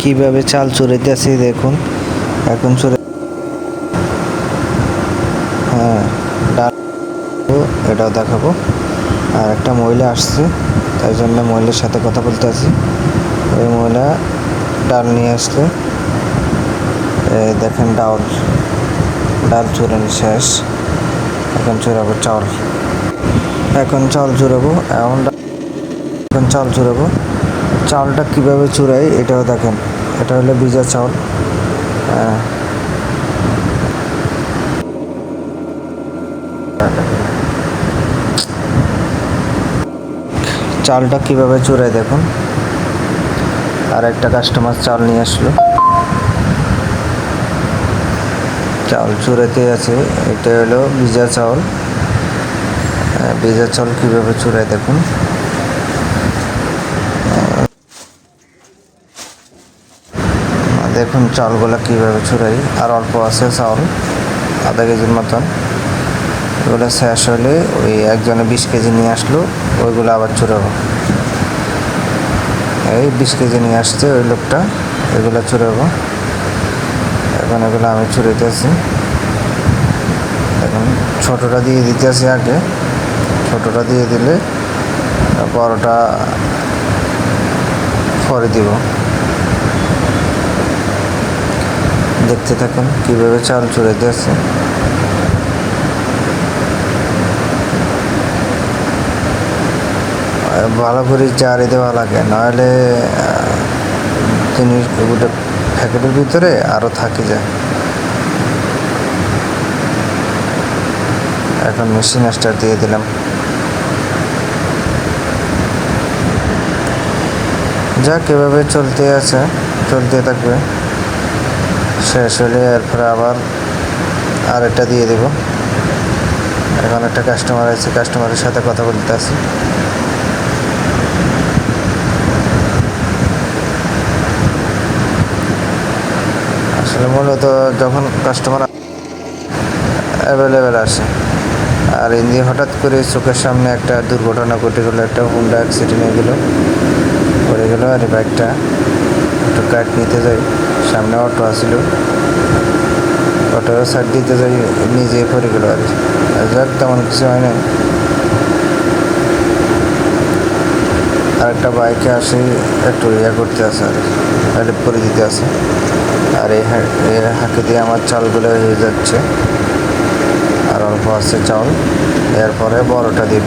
কীভাবে চাল চুরাইতেছি দেখুন। এখন চুরে হ্যাঁ ডাল এটাও দেখাবো। আর একটা মহিলা আসছে তাই জন্য মহিলার সাথে কথা বলতে আছি ওই মহিলা ডাল নিয়ে এই দেখেন ডাল ডাল চুরানো শেষ। এখন চুরাবো চাউল এখন চাউল চুরাবো, এখন এখন চাউল চুরাবো। চাউলটা কীভাবে চুরাই, এটাও দেখেন। এটা হলো ভিজা চাউল। হ্যাঁ। চালটা কীভাবে চুরাই দেখুন। আর একটা কাস্টমার চাল নিয়ে আসলো। চাল চুরাতে আছে। এটা হলো ভিজা চাউল। ভিজা চাউল কীভাবে চুরাই দেখুন। দেখুন চালগুলো কীভাবে চুরাই আর অল্প আছে চাউল, আধা কেজির মতন। এগুলো শেষ হলে ওই একজনে বিশ কেজি নিয়ে আসলো, ওইগুলো আবার চুরাবো এই বিশ কেজি নিয়ে আসছে ওই লোকটা, এগুলো চুরাবো এখন এগুলো আমি চুরাইতেছি এখন ছোটোটা দিয়ে দিতেছি আগে। ছোটোটা দিয়ে দিলে বড়টা পরে দিব। দেখতে থাকুন, কীভাবে চাল চুরাইতে আছে। ভালো করে জারি দেওয়া লাগে, নাহলে জিনিস ওটা প্যাকেটের ভিতরে আরও থাকে যায়। এখন মেশিন স্টার দিয়ে দিলাম। যাক, এভাবে চলতে আছে, চলতে থাকবে। শেষ হলে এরপরে আবার আরেকটা দিয়ে দেব। এখন একটা কাস্টমার আছে কাস্টমারের সাথে কথা বলতে আসি। আসলে মূলত যখন কাস্টমার অ্যাভেলেবেল আসে, আর এমনি হঠাৎ করে চোখের সামনে একটা দুর্ঘটনা ঘটে গেলো, একটা হুন্ডা অ্যাক্সিডেন্ট হয়ে গেলো, পড়ে গেলো, আর বাইকটা একটু কাট নিতে যাই। সামনে অটো আসছিল অটোর সাইড দিতে যাই, নিজেই পড়ে গেলো আর যাক, তেমন কিছু হয় না আর একটা বাইকে আসে, একটু ইয়া করতে আসে আর হেল্প করে দিতে আসে আর এই হাঁকে দিয়ে আমার চালগুলো হয়ে যাচ্ছে। আর অল্প আছে চাউল। এরপরে বড়টা দিব।